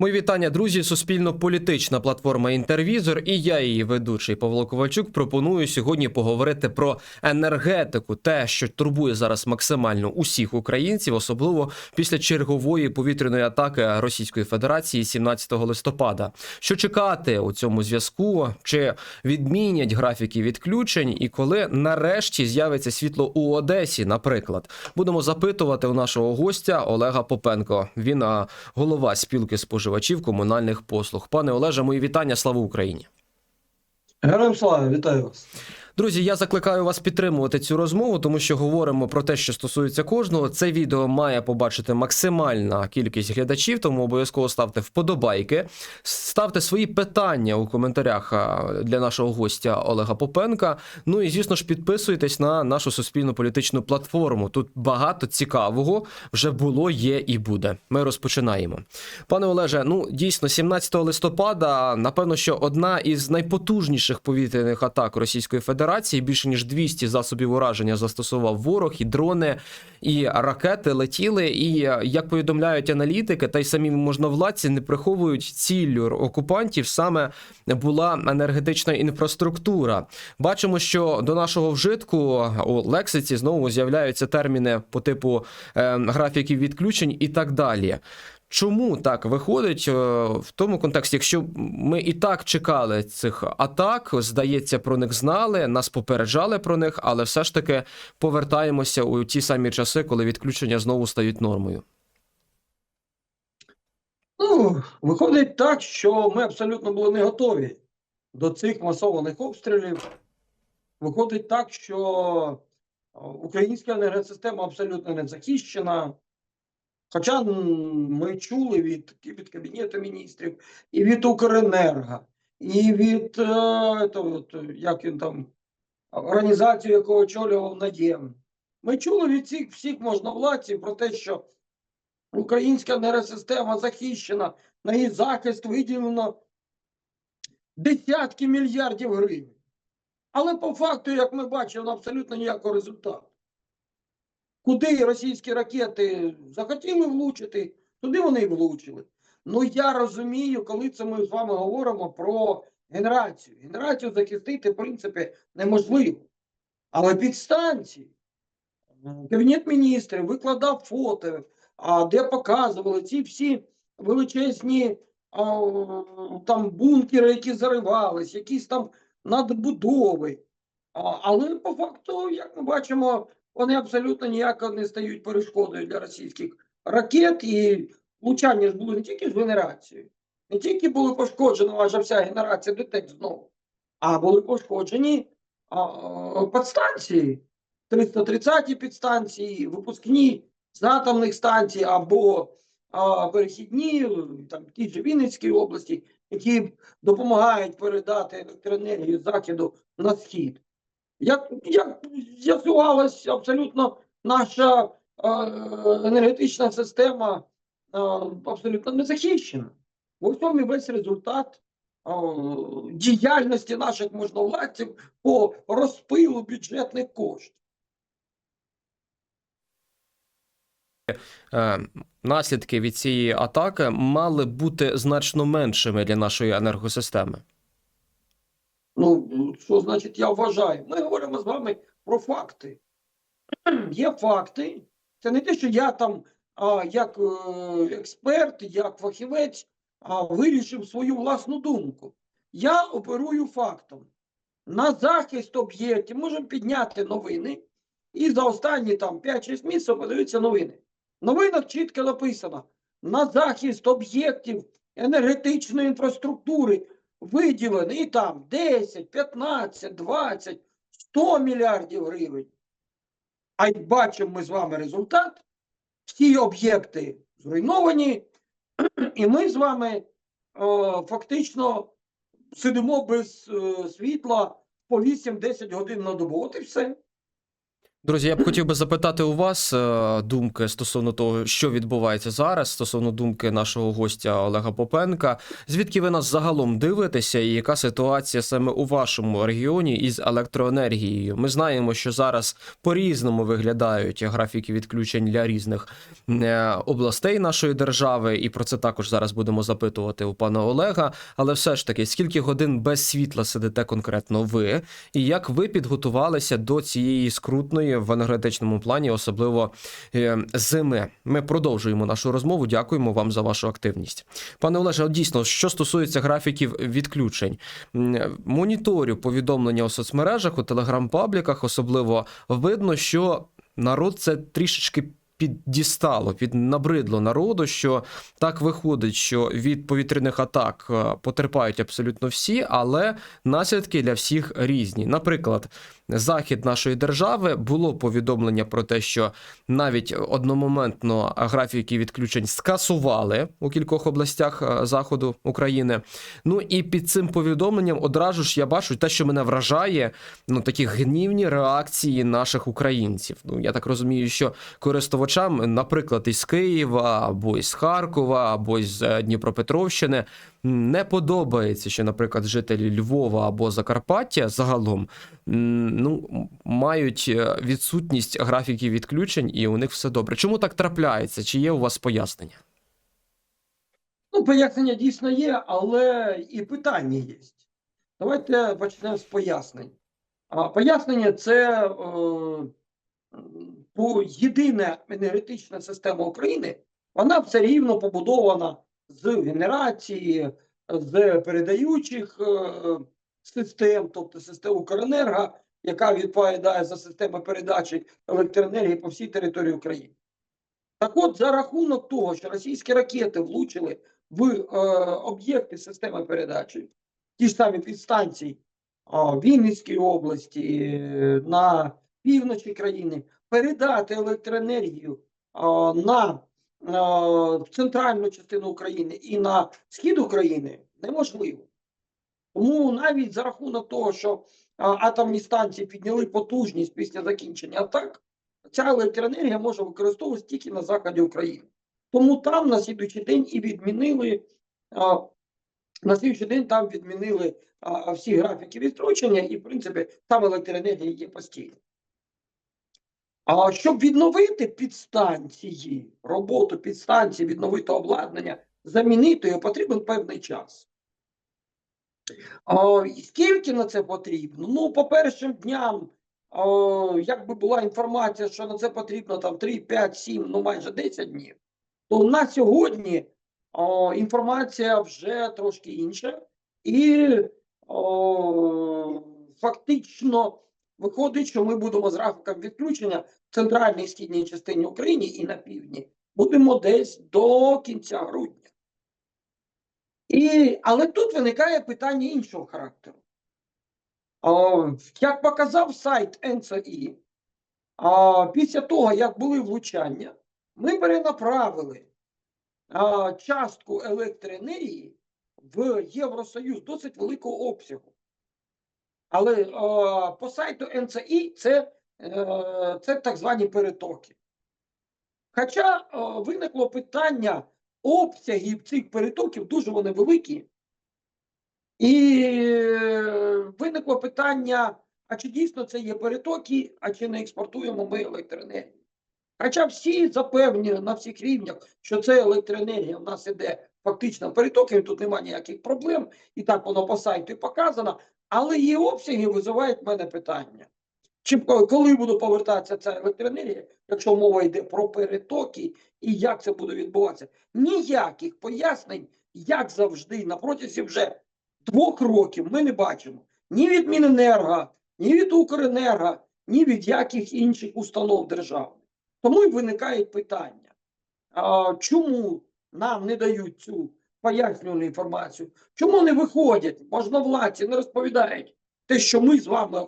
Мої вітання, друзі. Суспільно-політична платформа Інтервізор і я, її ведучий Павло Ковальчук, пропоную сьогодні поговорити про енергетику, те, що турбує зараз максимально усіх українців, особливо після чергової повітряної атаки Російської Федерації 17 листопада. Що чекати у цьому зв'язку? Чи відмінять графіки відключень? І коли нарешті з'явиться світло у Одесі, наприклад, будемо запитувати у нашого гостя Олега Попенко. Він голова спілки споживачів комунальних послуг. Пане Олеже, мої вітання. Слава Україні. Героям слава, вітаю вас. Друзі, я закликаю вас підтримувати цю розмову, тому що говоримо про те, що стосується кожного. Це відео має побачити максимальна кількість глядачів, тому обов'язково ставте вподобайки, ставте свої питання у коментарях для нашого гостя Олега Попенка. Ну і звісно ж підписуйтесь на нашу суспільну політичну платформу. Тут багато цікавого вже було, є і буде. Ми розпочинаємо. Пане Олеже, ну дійсно, 17 листопада, напевно, що одна із найпотужніших повітряних атак Російської Федерації. Більше ніж 200 засобів ураження застосував ворог, і дрони, і ракети летіли. І як повідомляють аналітики, та й самі можновладці не приховують ціллю окупантів. Саме була енергетична інфраструктура. Бачимо, що до нашого вжитку у лексиці знову з'являються терміни по типу е, графіків відключень і так далі. Чому так виходить е, в тому контексті, якщо ми і так чекали цих атак, здається, про них знали, нас попереджали про них, але все ж таки повертаємося у ті самі часи, коли відключення знову стають нормою. Ну, виходить так, що ми абсолютно були не готові до цих масованих обстрілів. Виходить так, що українська енергосистема абсолютно не захищена. Хоча ми чули від, від Кабінету міністрів, і від Укренерго, і від е, то, як він там, організацію, яку очолював Наєм. Ми чули від цих всіх можновладців про те, що Українська енергосистема захищена, на її захист виділено десятки мільярдів гривень. Але по факту, як ми бачимо, абсолютно ніякого результату. Куди російські ракети захотіли влучити, туди вони і влучили. Ну я розумію, коли це ми з вами говоримо про генерацію. Генерацію захистити, в принципі, неможливо. Але підстанції, Кабінет міністрів викладав фото, де показували ці всі величезні там бункери, які заривались, якісь там надбудови. Але по факту, як ми бачимо, вони абсолютно ніяко не стають перешкодою для російських ракет. І влучання ж було не тільки з генерацією, не тільки були пошкоджені ваша вся генерація ДТЕК знову, а були пошкоджені а, підстанції. 330-ті підстанції, випускні з атомних станцій або а, перехідні, там ті ж Вінницькій області, які допомагають передати електроенергію з заходу на схід. Як, як з'ясувалось, абсолютно наша е, енергетична система е, абсолютно не захищена. В цьому весь результат е, діяльності наших можновладців по розпилу бюджетних коштів. Наслідки від цієї атаки мали бути значно меншими для нашої енергосистеми. Ну, що значить, я вважаю? Ми говоримо з вами про факти. Є факти. Це не те, що я там, а, як е, експерт, як фахівець, а, вирішив свою власну думку. Я оперую фактом. На захист об'єктів можемо підняти новини. І за останні там 5-6 місяців подаються новини. В новинах чітко написано: на захист об'єктів енергетичної інфраструктури виділено і там 10, 15, 20, 100 мільярдів гривень. А й бачимо ми з вами результат. Всі об'єкти зруйновані, і ми з вами е, фактично сидимо без е, світла по 8-10 годин на добу. От і все. Друзі, я б хотів би запитати у вас е, думки стосовно того, що відбувається зараз, стосовно думки нашого гостя Олега Попенка. Звідки ви нас загалом дивитеся, і яка ситуація саме у вашому регіоні із електроенергією? Ми знаємо, що зараз по-різному виглядають графіки відключень для різних е, областей нашої держави, і про це також зараз будемо запитувати у пана Олега. Але все ж таки, скільки годин без світла сидите конкретно ви, і як ви підготувалися до цієї скрутної в енергетичному плані, особливо е, зими? Ми продовжуємо нашу розмову. Дякуємо вам за вашу активність. Пане Олеже, дійсно, що стосується графіків відключень, моніторю повідомлення у соцмережах, у телеграм-пабліках, особливо видно, що народ це трішечки. Піддістало, піднабридло народу, що так виходить, що від повітряних атак е, потерпають абсолютно всі, але наслідки для всіх різні. Наприклад, захід нашої держави було повідомлення про те, що навіть одномоментно графіки відключень скасували у кількох областях е, заходу України. Ну і під цим повідомленням одразу ж я бачу те, що мене вражає, ну такі гнівні реакції наших українців. Ну я так розумію, що користувачам, наприклад, із Києва або із Харкова, або із е, Дніпропетровщини. Не подобається, що, наприклад, жителі Львова або Закарпаття загалом ну, мають е, відсутність графіків відключень, і у них все добре. Чому так трапляється? Чи є у вас пояснення? Ну, пояснення дійсно є, але і питання є. Давайте почнемо з пояснень. А пояснення це е, єдина енергетична система України, вона все рівно побудована з генерації, з передаючих е, систем, тобто систем Укренерго, яка відповідає за системи передачі електроенергії по всій території України. Так от, за рахунок того, що російські ракети влучили в е, об'єкти системи передачі, ті ж самі підстанції а, в області, е, на півночі країни, передати електроенергію на центральну частину України і на схід України неможливо. Тому навіть за рахунок того, що атомні станції підняли потужність після закінчення атак, ця електроенергія може використовуватися тільки на заході України. Тому там на слідуючий день і відмінили на слідуючий день там відмінили всі графіки відстрочення, і в принципі там електроенергія є постійно. А щоб відновити підстанції, роботу підстанції, відновити обладнання, замінити його, потрібен певний час. А, скільки на це потрібно? Ну, по першим дням, а, якби була інформація, що на це потрібно там 3, 5, 7, ну майже 10 днів, то на сьогодні о, інформація вже трошки інша, і о, фактично виходить, що ми будемо з графіком відключення центральній і східній частині України і на півдні будемо десь до кінця грудня. І, але тут виникає питання іншого характеру. О, як показав сайт НЦІ, а, після того, як були влучання, ми перенаправили а, частку електроенергії в Євросоюз досить великого обсягу. Але а, по сайту НЦІ це, це так звані перетоки. Хоча виникло питання обсягів цих перетоків, дуже вони великі. І е, виникло питання: а чи дійсно це є перетоки, а чи не експортуємо ми електроенергію? Хоча всі запевнені на всіх рівнях, що це електроенергія в нас іде фактично перетоками, тут немає ніяких проблем, і так воно по сайту показано, але її обсяги визивають в мене питання. Чи коли буде повертатися ця електроенергія, якщо мова йде про перетоки і як це буде відбуватися? Ніяких пояснень, як завжди, на протязі вже двох років ми не бачимо. Ні від Міненерго, ні від Укренерго, ні від яких інших установ державних. Тому і виникають питання, а, чому нам не дають цю пояснювальну інформацію, чому не виходять, можновладці не розповідають те, що ми з вами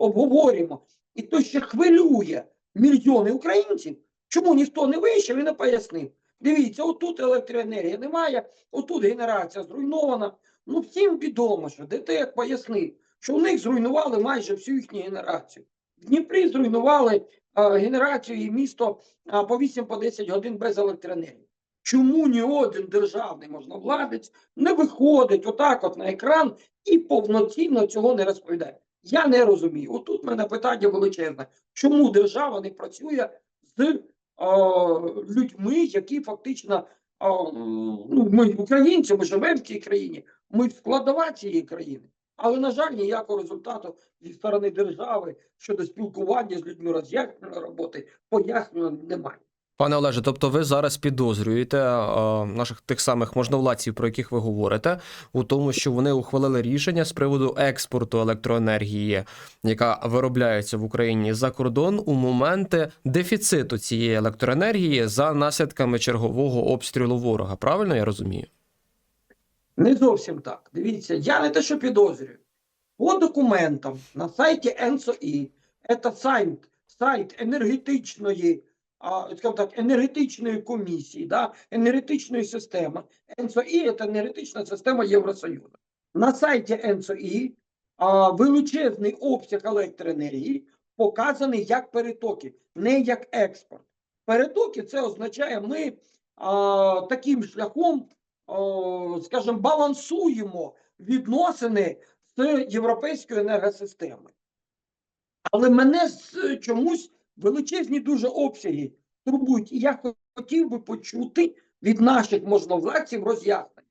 обговорюємо, і то, що хвилює мільйони українців, чому ніхто не вийшов і не пояснив. Дивіться, отут електроенергії немає, отут генерація зруйнована. Ну, всім відомо, що ДТЕК пояснив, що у них зруйнували майже всю їхню генерацію. В Дніпрі зруйнували е, генерацію і місто е, по 8 по 10 годин без електроенергії. Чому ні один державний можновладець не виходить отак от на екран і повноцінно цього не розповідає? Я не розумію. Отут в мене питання величезне. Чому держава не працює з е, людьми, які фактично е, ну, ми українці, ми живемо в цій країні, ми складова цієї країни. Але, на жаль, ніякого результату зі сторони держави щодо спілкування з людьми роз'яснення роботи, пояснення немає. Пане Олеже, тобто ви зараз підозрюєте е, наших тих самих можновладців, про яких ви говорите, у тому, що вони ухвалили рішення з приводу експорту електроенергії, яка виробляється в Україні за кордон у моменти дефіциту цієї електроенергії за наслідками чергового обстрілу ворога. Правильно я розумію? Не зовсім так. Дивіться, я не те, що підозрюю. По документам на сайті НСОІ, це сайт, сайт енергетичної, а, скажімо так, енергетичної комісії, да, енергетичної системи. НСОІ це енергетична система Євросоюзу. На сайті НСОІ а, величезний обсяг електроенергії показаний як перетоки, не як експорт. Перетоки це означає, ми а, таким шляхом о, скажімо, балансуємо відносини з європейською енергосистемою. Але мене чомусь величезні дуже обсяги турбують. І я хотів би почути від наших можновладців роз'яснення.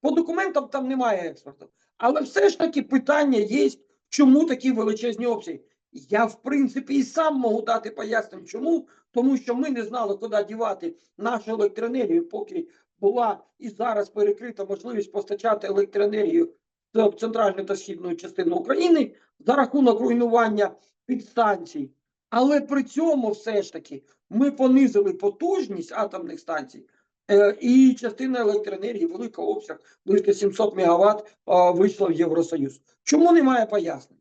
По документам там немає експорту. Але все ж таки питання є, чому такі величезні обсяги. Я, в принципі, і сам можу дати пояснення, чому. Тому що ми не знали, куди дівати нашу електроенергію, поки була і зараз перекрита можливість постачати електроенергію з центральної та східної частини України за рахунок руйнування підстанцій. Але при цьому все ж таки ми понизили потужність атомних станцій, е, і частина електроенергії, велика обсяг, близько 700 МВт вийшла в Євросоюз. Чому немає пояснень?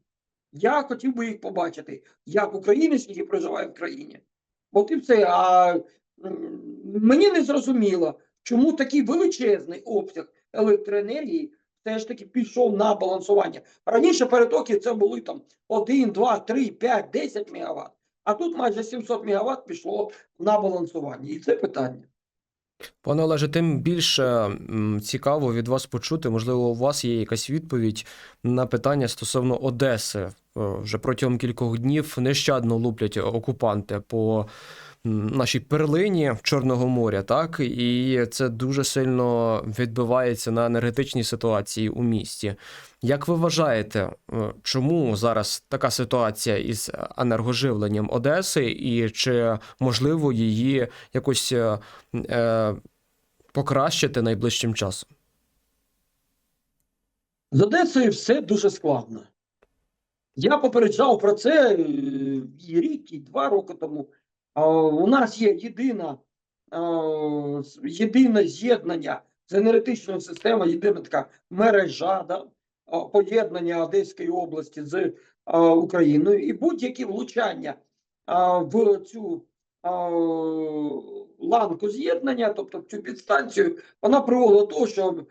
Я хотів би їх побачити, як українець, який проживає в країні. От і все. А мені не зрозуміло, чому такий величезний обсяг електроенергії все ж таки пішов на балансування. Раніше перетоки це були там 1, 2, 3, 5, 10 МВт. А тут майже 700 мегаватт пішло на балансування. І це питання. Пане Олеже, тим більше цікаво від вас почути. Можливо, у вас є якась відповідь на питання стосовно Одеси. Е, Вже протягом кількох днів нещадно луплять окупанти по нашій перлині Чорного моря, так і це дуже сильно відбивається на енергетичній ситуації у місті. Як ви вважаєте, е, чому зараз така ситуація із енергоживленням Одеси, і чи можливо її якось е, е, покращити найближчим часом? З Одесою все дуже складно. Я попереджав про це е, і рік, і два роки тому. У нас є єдина, єдине з'єднання з енергетичною системою, єдина така мережа да, поєднання Одеської області з Україною. І будь-які влучання в цю ланку з'єднання, тобто в цю підстанцію, вона приводила до того, що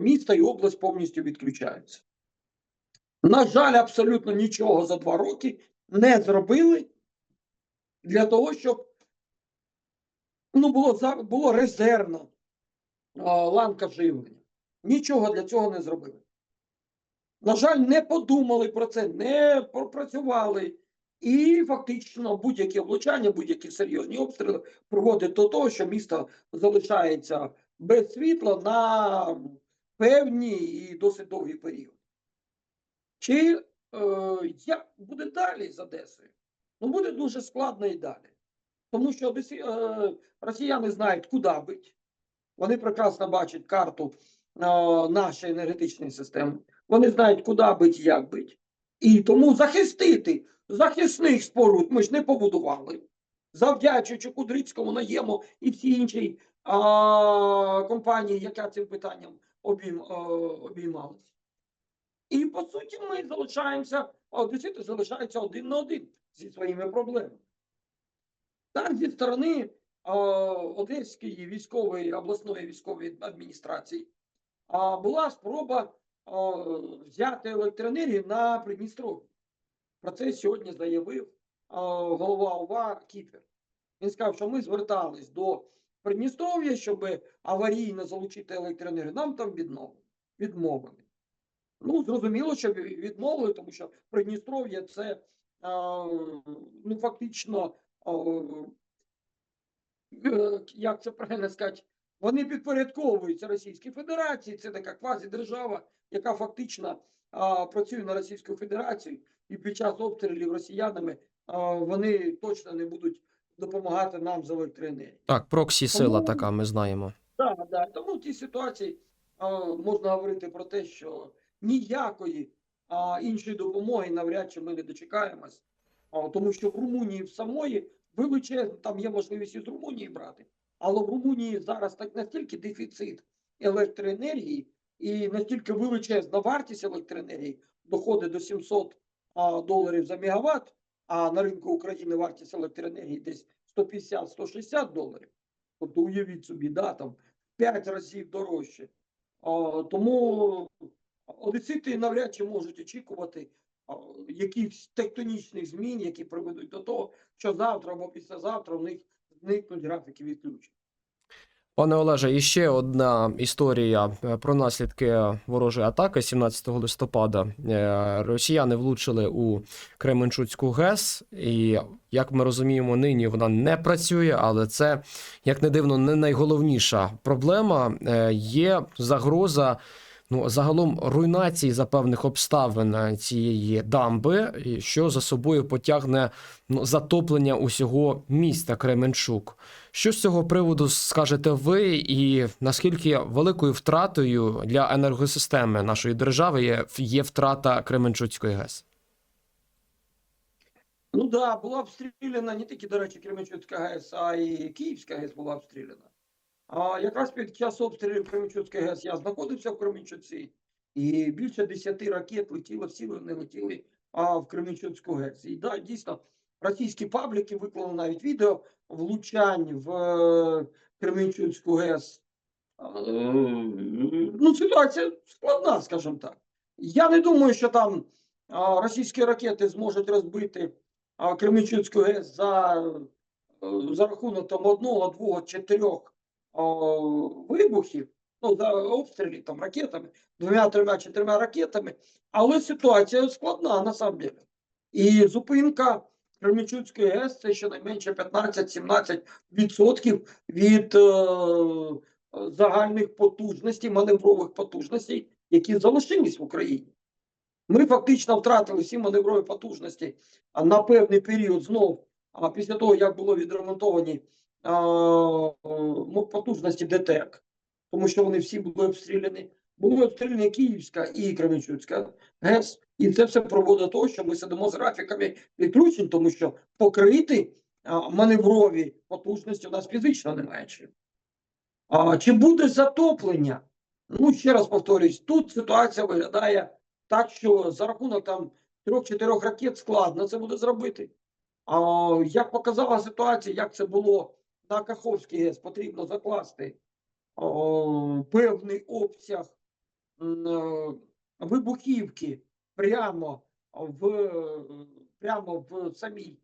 місто і область повністю відключаються. На жаль, абсолютно нічого за два роки не зробили для того, щоб ну, було, було резервна ланка живлення. Нічого для цього не зробили. На жаль, не подумали про це, не пропрацювали. І фактично будь-які влучання, будь-які серйозні обстріли приводять до того, що місто залишається без світла на певні і досить довгі періоди. Чи е, як буде далі з Одесою? Ну, буде дуже складно і далі. Тому що е, росіяни знають, куди бити. Вони прекрасно бачать карту е, нашої енергетичної системи. Вони знають, куди бити, як бити. І тому захистити захисних споруд ми ж не побудували. Завдячуючи Кудрицькому наєму і всій іншій а, компанії, яка цим питанням обійм, а, обіймалась. І по суті ми залишаємося, одесити залишаються один на один зі своїми проблемами. Так, зі сторони а, Одеської військової обласної військової адміністрації а, була спроба а, взяти електроенергію на Придністров'я. Про це сьогодні заявив голова ОВА Кіпер. Він сказав, що ми звертались до Придністров'я, щоб аварійно залучити електроенергію. Нам там відмовили. Ну, зрозуміло, що відмовили, тому що Придністров'я це ну, фактично, е, як це правильно сказати, вони підпорядковуються Російській Федерації. Це така квазідержава, яка фактично працює на Російську Федерацію, і під час обстрілів росіянами вони точно не будуть допомагати нам з електроенергією. Так, проксі сила Тому- така, ми знаємо. Так, да. Тому в цій ситуації а, можна говорити про те, що ніякої а, іншої допомоги навряд чи ми не дочекаємось, тому що в Румунії в самої величезно, там є можливість із Румунії брати, але в Румунії зараз так настільки дефіцит електроенергії і настільки величезна вартість електроенергії доходить до 700 а, доларів за мегаватт, а на ринку України вартість електроенергії десь 150-160 доларів. Тобто уявіть собі, да, там 5 разів дорожче. А, тому одесити навряд чи можуть очікувати якихось тектонічних змін, які приведуть до того, що завтра або післязавтра в них зникнуть графіки відключень. Пане Олеже, і ще одна історія е, про наслідки ворожої атаки 17 листопада. Е, Росіяни влучили у Кременчуцьку ГЕС, і як ми розуміємо, нині вона не працює, але це, як не дивно, не найголовніша проблема. Е, Є загроза. Ну, загалом руйнації за певних обставин е, цієї дамби, що за собою потягне ну, затоплення усього міста Кременчук. Що з цього приводу скажете ви, і наскільки великою втратою для енергосистеми нашої держави є, є втрата Кременчуцької ГЕС? Ну да, була обстріляна не тільки, до речі, Кременчуцька ГЕС, а й Київська ГЕС була обстріляна. Якраз під час обстрілів Кременчуцької ГЕС я знаходився в Кременчуці, і більше 10 ракет летіло, всі вони летіли а, в Кременчуцьку ГЕС. І да, дійсно, російські пабліки виклали навіть відео влучань в е, Кременчуцьку ГЕС. Ну, ситуація складна, скажімо так. Я не думаю, що там а, російські ракети зможуть розбити а, Кременчуцьку ГЕС за, е, за рахунок там одного, двох, чотирьох вибухів, ну, за обстрілів там ракетами, двома, трьома, чотирма ракетами. Але ситуація складна на самом деле. І зупинка Кременчуцької ГЕС це щонайменше 15-17% від е, загальних потужностей, маневрових потужностей, які залишились в Україні. Ми фактично втратили всі маневрові потужності на певний період знов, а після того, як було відремонтовані потужності ДТЕК, тому що вони всі були обстріляні. Були обстріляні Київська і Кременчуцька ГЕС, і це все проводить того, що ми сидимо з графіками відключень, тому що покрити маневрові потужності у нас фізично немає чим. А, чи буде затоплення? Ну, ще раз повторюсь, тут ситуація виглядає так, що за рахунок там трьох-чотирьох ракет складно це буде зробити. А як показала ситуація, як це було на Каховській ГЕС, потрібно закласти о, певний обсяг м, е, вибухівки прямо в, прямо в самій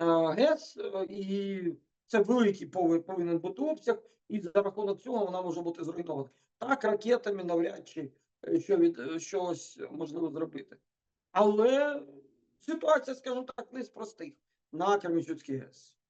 е, ГЕС, е, і це великий повинен, бути обсяг, і за рахунок цього вона може бути зруйнована. Так, ракетами навряд чи що від, щось можливо зробити. Але ситуація, скажімо так, не з простих на Кременчуцькій ГЕС.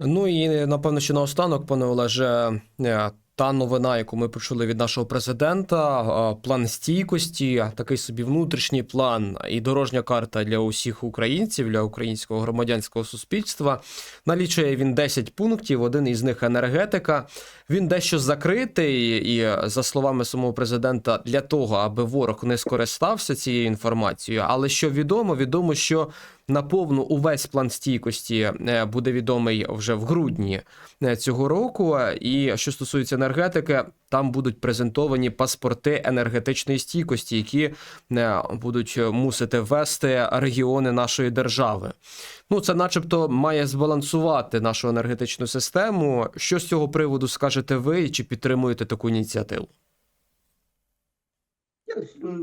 Ну і напевно, що наостанок, пане Олеже, е, та новина, яку ми почули від нашого президента, е, план стійкості, такий собі внутрішній план і дорожня карта для усіх українців, для українського громадянського суспільства. Налічує він 10 пунктів. Один із них енергетика. Він дещо закритий, і за словами самого президента, для того, аби ворог не скористався цією інформацією. Але що відомо, відомо, що наповну увесь план стійкості е, буде відомий вже в грудні е, цього року. І що стосується енергетики, там будуть презентовані паспорти енергетичної стійкості, які е, будуть мусити ввести регіони нашої держави. Ну, це, начебто, має збалансувати нашу енергетичну систему. Що з цього приводу скажете ви, чи підтримуєте таку ініціативу?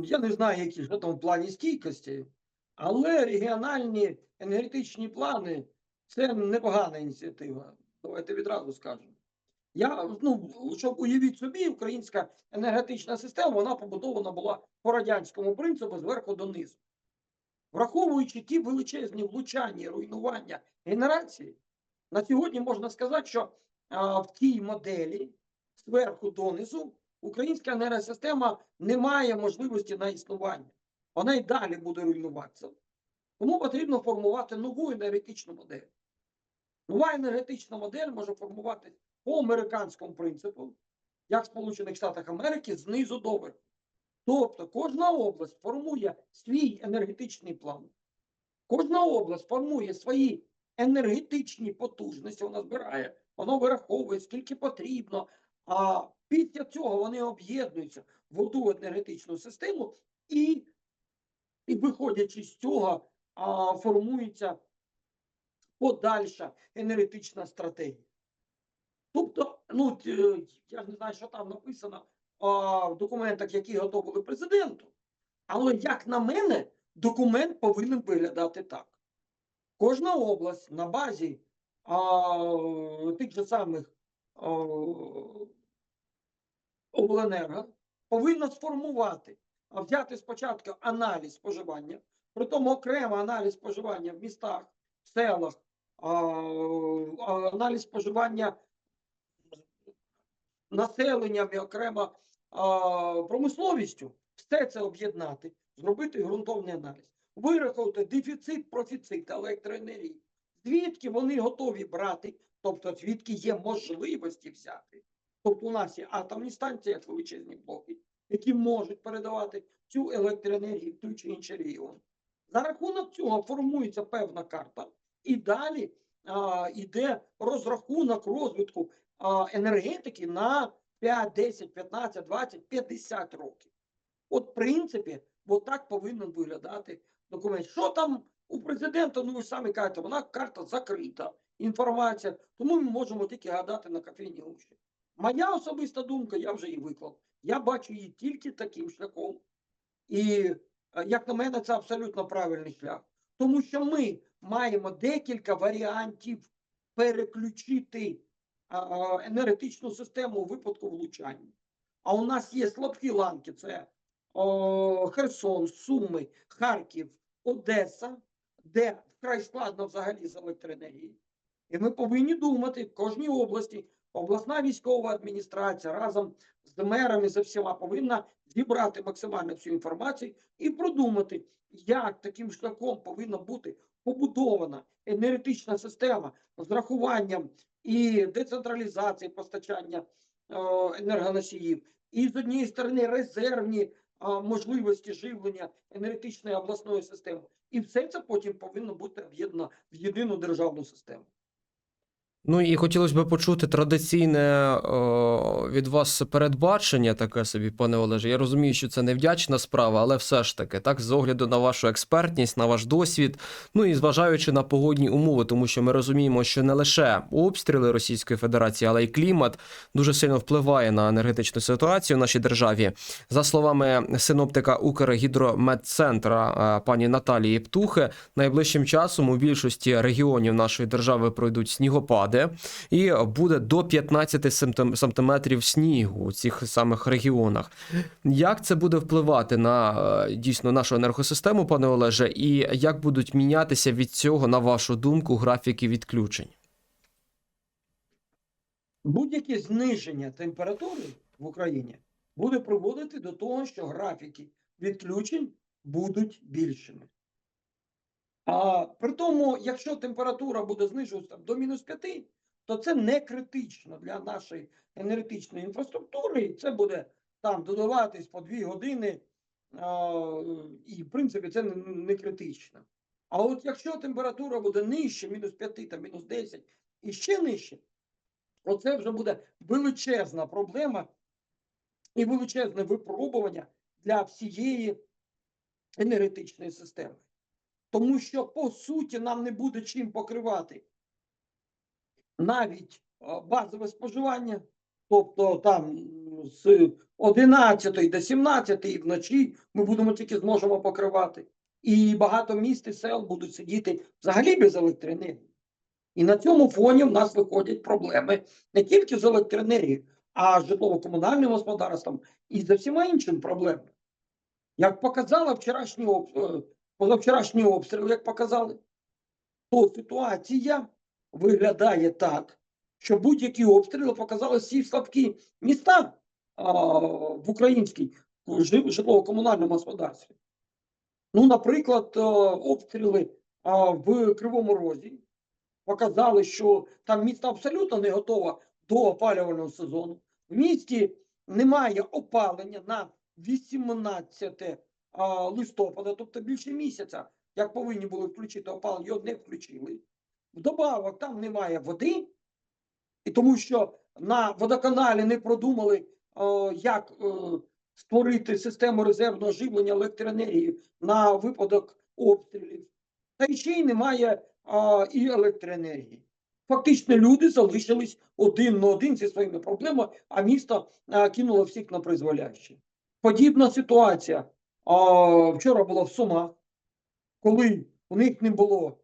Я, не знаю, які там в плані стійкості. Але регіональні енергетичні плани це непогана ініціатива. Давайте відразу скажемо. Я, ну, щоб уявіть собі, українська енергетична система вона побудована була по радянському принципу зверху донизу. Враховуючи ті величезні влучання руйнування генерації, на сьогодні можна сказати, що а, в тій моделі зверху донизу українська енергосистема не має можливості на існування. Вона й далі буде руйнуватися. Тому потрібно формувати нову енергетичну модель. Нова енергетична модель може формуватися по американському принципу, як в Сполучених Штатах Америки, знизу до верху. Тобто кожна область формує свій енергетичний план. Кожна область формує свої енергетичні потужності, вона збирає, вона вираховує, скільки потрібно. А після цього вони об'єднуються в одну енергетичну систему і, і виходячи з цього, а, формується подальша енергетична стратегія. Тобто, ну, е, я не знаю, що там написано а, в документах, які готовили президенту. Але, як на мене, документ повинен виглядати так. Кожна область на базі а, тих же самих а, обленерго повинна сформувати, взяти спочатку аналіз споживання, при тому окремо аналіз споживання в містах, в селах, аналіз споживання населенням і окремо промисловістю, все це об'єднати, зробити ґрунтовний аналіз, вирахувати дефіцит, профіцит електроенергії, звідки вони готові брати, тобто звідки є можливості взяти. Тобто у нас є атомні станції, як величезні блоки, які можуть передавати цю електроенергію в той чи інший регіон. За рахунок цього формується певна карта, і далі а, йде розрахунок розвитку а, енергетики на 5, 10, 15, 20, 50 років. От, в принципі, от так повинен виглядати документ. Що там у президента, ну ви самі кажете, вона карта закрита, інформація, тому ми можемо тільки гадати на кофейній гущі. Моя особиста думка, я вже її виклав. Я бачу її тільки таким шляхом. І, е, як на мене, це абсолютно правильний шлях. Тому що ми маємо декілька варіантів переключити енергетичну систему у випадку влучання. А у нас є слабкі ланки: це о, Херсон, Суми, Харків, Одеса, де вкрай складно взагалі з електроенергією. І ми повинні думати в кожній області, обласна військова адміністрація разом з мерами, з всіма повинна зібрати максимально всю інформацію і продумати, як таким шляхом повинна бути побудована енергетична система з рахуванням і децентралізації постачання е, енергоносіїв, і з однієї сторони резервні е, можливості живлення енергетичної обласної системи. І все це потім повинно бути об'єднано в єдину державну систему. Ну і хотілося б почути традиційне о, від вас передбачення, таке собі, пане Олеже. Я розумію, що це невдячна справа, але все ж таки, так, з огляду на вашу експертність, на ваш досвід, ну і зважаючи на погодні умови, тому що ми розуміємо, що не лише обстріли Російської Федерації, але й клімат дуже сильно впливає на енергетичну ситуацію в нашій державі. За словами синоптика Укргідрометцентра е, пані Наталії Птухи, найближчим часом у більшості регіонів нашої держави пройдуть снігопади, і буде до 15 сантим- сантиметрів снігу у цих самих регіонах. Як це буде впливати на е, дійсно нашу енергосистему, пане Олеже, і як будуть мінятися від цього, на вашу думку, графіки відключень? Будь-яке зниження температури в Україні буде приводити до того, що графіки відключень будуть більшими. А при тому, якщо температура буде знижуватися до мінус 5, то це не критично для нашої енергетичної інфраструктури, і це буде там додаватись по 2 години, а, і в принципі це не, не критично. А от якщо температура буде нижче, мінус 5 та мінус 10 і ще нижче, Оце вже буде величезна проблема і величезне випробування для всієї енергетичної системи. Тому що, по суті, нам не буде чим покривати навіть базове споживання, тобто там з 11 до 17 і вночі ми будемо тільки зможемо покривати. і багато міст і сел будуть сидіти взагалі без електроенергії. І на цьому фоні в нас виходять проблеми не тільки з електроенергією, а з житлово-комунальним господарством і за всіма іншими проблемами. Як показала вчорашні позавчорашні обстріли, як показали, то ситуація виглядає так, що будь-які обстріли показали всі слабкі міста а, в українській житлово-комунальному господарстві. Ну, наприклад, е, обстріли а, в Кривому Розі показали, що там місто абсолютно не готове до опалювального сезону. В місті немає опалення на 18 а, листопада, тобто більше місяця, як повинні були включити опалення, його не включили. Вдобавок там немає води, і тому що на водоканалі не продумали, е, як е, створити систему резервного живлення електроенергії на випадок обстрілів. Та ще й немає і електроенергії. Фактично люди залишились один на один зі своїми проблемами, а місто а, кинуло всіх на призволяще. Подібна ситуація а, вчора була в Сумах, коли у них не було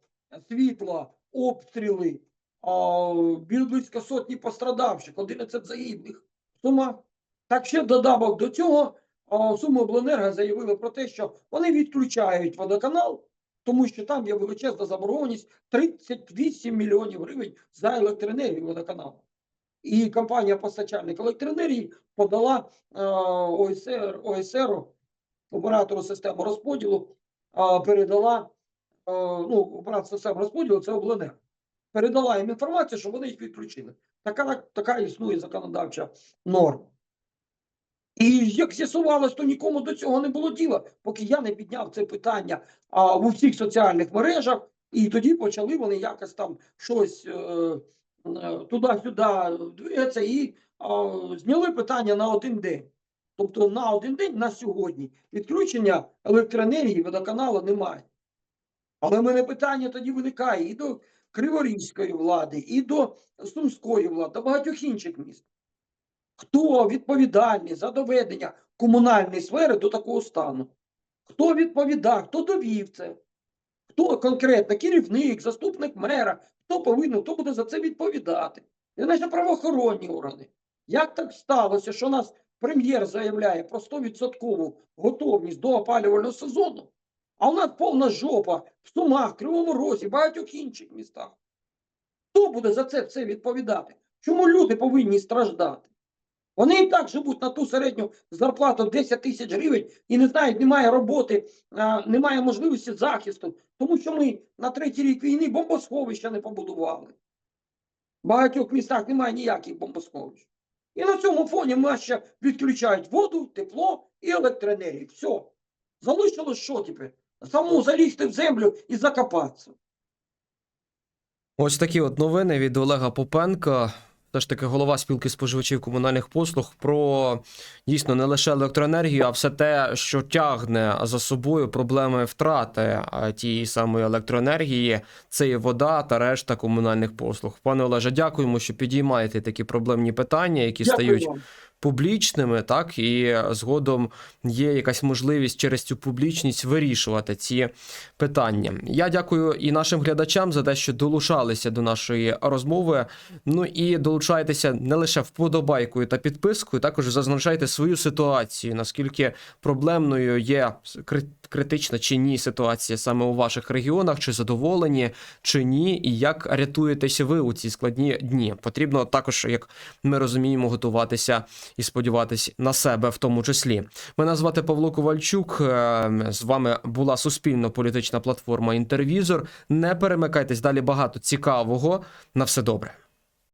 світла, обстріли, а, близько сотні пострадавших, 11 загиблих в Сумах. Так ще додавок до цього а, Сумиобленерго заявили про те, що вони відключають водоканал, тому що там є величезна заборгованість 38 мільйонів гривень за електроенергію водоканалу. І компанія постачальник електроенергії подала е, ОСР, ОСР, оператору системи розподілу, е, передала е, ну, оператор системи розподілу це обленерго. Передала їм інформацію, що вони їх відключили. Така, така існує законодавча норма. І як з'ясувалось, то нікому до цього не було діла, поки я не підняв це питання а, в усіх соціальних мережах, і тоді почали вони якось там щось е, е, туди-сюди двигатися і а, зняли питання на один день. Тобто на один день на сьогодні відключення електроенергії водоканалу немає. Але в мене питання тоді виникає і до Криворізької влади, і до Сумської влади, до багатьох інших міст. Хто відповідальний за доведення комунальної сфери до такого стану? Хто відповідав, хто довів це? Хто конкретно керівник, заступник мера, хто повинен, хто буде за це відповідати? І наші правоохоронні органи. Як так сталося, що нас прем'єр заявляє про 100% готовність до опалювального сезону, а у нас повна жопа в Сумах, Кривому Розі, багатьох інших містах? Хто буде за це все відповідати? Чому люди повинні страждати? Вони і так живуть на ту середню зарплату 10 тисяч гривень і не знають, немає роботи, немає можливості захисту, тому що ми на третій рік війни бомбосховища не побудували. В багатьох містах немає ніяких бомбосховищ. І на цьому фоні нас ще відключають воду, тепло і електроенергію. Все. Залишилось що тепер? Саму залізти в землю і закопатися. Ось такі от новини від Олега Попенка. Все ж таки, голова спілки споживачів комунальних послуг про дійсно не лише електроенергію, а все те, що тягне за собою проблеми втрати тієї самої електроенергії, це і вода та решта комунальних послуг. Пане Олеже, дякуємо, що підіймаєте такі проблемні питання, які Дякую стають. Публічними, так і згодом є якась можливість через цю публічність вирішувати ці питання. Я дякую і нашим глядачам за те, що долучалися до нашої розмови. Ну і долучайтеся не лише вподобайкою та підпискою, також зазначайте свою ситуацію, наскільки проблемною є критична чи ні ситуація саме у ваших регіонах, чи задоволені, чи ні, і як рятуєтеся ви у ці складні дні. Потрібно також, як ми розуміємо, готуватися і сподіватись на себе в тому числі. Мене звати Павло Ковальчук. е, З вами була суспільно-політична платформа Інтервізор. Не перемикайтесь далі багато цікавого. На все добре.